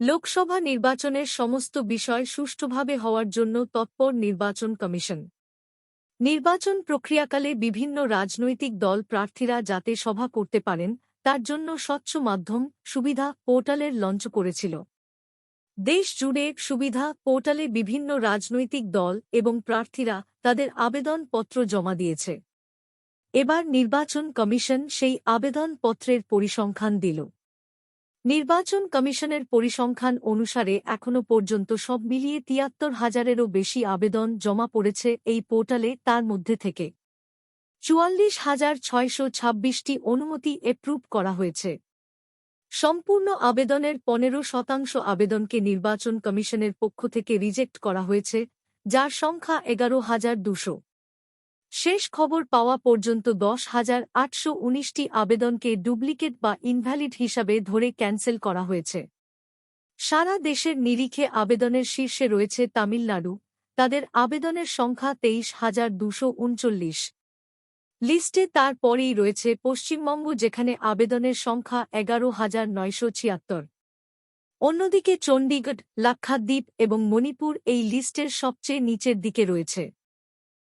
লোকসভা নির্বাচনের সমস্ত বিষয় সুষ্ঠুভাবে হওয়ার জন্য তৎপর নির্বাচন কমিশন। নির্বাচন প্রক্রিয়াকালে বিভিন্ন রাজনৈতিক দল প্রার্থীরা যাতে সভা করতে পারেন, তার জন্য স্বচ্ছ মাধ্যম, সুবিধা পোর্টালের লঞ্চ করেছিল। দেশ জুড়ে সুবিধা পোর্টালে বিভিন্ন রাজনৈতিক দল এবং প্রার্থীরা তাদের আবেদনপত্র জমা দিয়েছে। এবার নির্বাচন কমিশন সেই আবেদনপত্রের পরিসংখ্যান দিল। নির্বাচন কমিশনের পরিসংখ্যান অনুসারে এখনও পর্যন্ত সব মিলিয়ে তিয়াত্তর হাজারেরও বেশি আবেদন জমা পড়েছে এই পোর্টালে তার মধ্যে থেকে। চুয়াল্লিশ হাজার ছয়শো ছাব্বিশটি অনুমতি এপ্রুভ করা হয়েছে। সম্পূর্ণ আবেদনের পনেরো শতাংশ আবেদনকে নির্বাচন কমিশনের পক্ষ থেকে রিজেক্ট করা হয়েছে, যার সংখ্যা এগারো হাজার দুশো। শেষ খবর পাওয়া পর্যন্ত দশ হাজার আটশো উনিশটি আবেদনকে ডুপ্লিকেট বা ইনভ্যালিড হিসাবে ধরে ক্যান্সেল করা হয়েছে। সারা দেশের নিরিখে আবেদনের শীর্ষে রয়েছে তামিলনাড়ু। তাদের আবেদনের সংখ্যা তেইশ হাজার দুশো উনচল্লিশ। লিস্টে তার পরেই রয়েছে পশ্চিমবঙ্গ, যেখানে আবেদনের সংখ্যা এগারো হাজার নয়শো ছিয়াত্তর। অন্যদিকে চণ্ডীগড়, লাক্ষাদ্বীপ এবং মণিপুর এই লিস্টের সবচেয়ে নিচের দিকে রয়েছে।